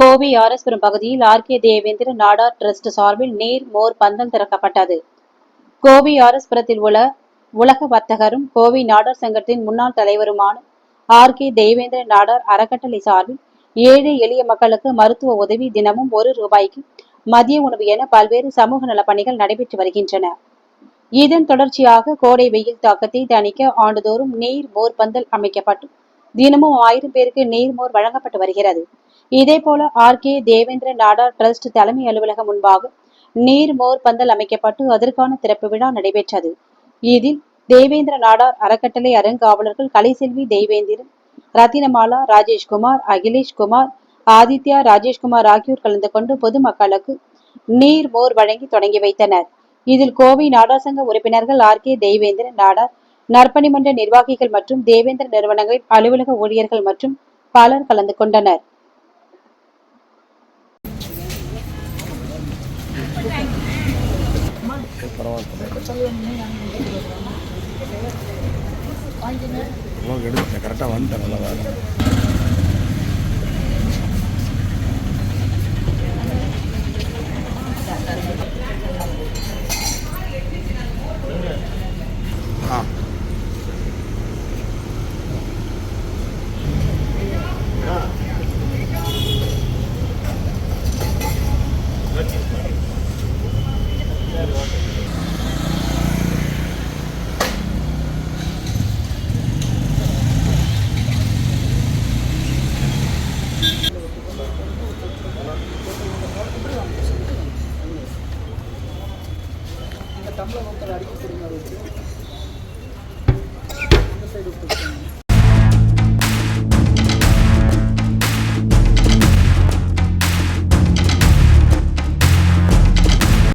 கோவை ஆரஸ்புரம் பகுதியில் RK Devendra Nadar trust சார்பில் நீர் மோர் பந்தல் திறக்கப்பட்டது. கோவை ஆரஸ்புரத்தில் உள்ள உலக வர்த்தகரும் கோவை நாடார் சங்கத்தின் முன்னாள் தலைவருமான ஆர்கே தேவேந்திர நாடார் அறக்கட்டளை சார்பில் ஏழை எளிய மக்களுக்கு மருத்துவ உதவி தினமும் ஒரு ரூபாய்க்கு மதிய உணவு என பல்வேறு சமூக நலப்பணிகள் நடைபெற்று வருகின்றன. இதன் தொடர்ச்சியாக கோடை வெயில் தாக்கத்தை தணிக்க ஆண்டுதோறும் நீர் மோர் பந்தல் அமைக்கப்பட்டு தினமும் ஆயிரம் பேருக்கு நீர் மோர் வழங்கப்பட்டு வருகிறது. இதேபோல ஆர்கே தேவேந்திர நாடார் டிரஸ்ட் தலைமை அலுவலகம் முன்பாக நீர் மோர் பந்தல் அமைக்கப்பட்டு அதற்கான திறப்பு விழா நடைபெற்றது. இதில் தேவேந்திர நாடார் அறக்கட்டளை அறங்காவலர்கள் கலைசெல்வி தேவேந்திரன் ரத்தினமாலா ராஜேஷ்குமார் அகிலேஷ் குமார் ஆதித்யா ராஜேஷ்குமார் ஆகியோர் கலந்து கொண்டு பொதுமக்களுக்கு நீர் மோர் வழங்கி தொடங்கி வைத்தனர். இதில் கோவை நாடார் சங்க உறுப்பினர்கள் ஆர் கே தேவேந்திரன் நாடார் நற்பணி மன்ற நிர்வாகிகள் மற்றும் தேவேந்திர நிறுவனங்களின் அலுவலக ஊழியர்கள் மற்றும் பலர் கலந்து கொண்டனர். உங்களுக்கு எடுத்து கரெக்டாக வந்துட்டேன். நல்லா வேலை. இந்த மக்கள் வந்து அடிக்க கொடுங்க இந்த சைடு கொடுத்துருக்காங்க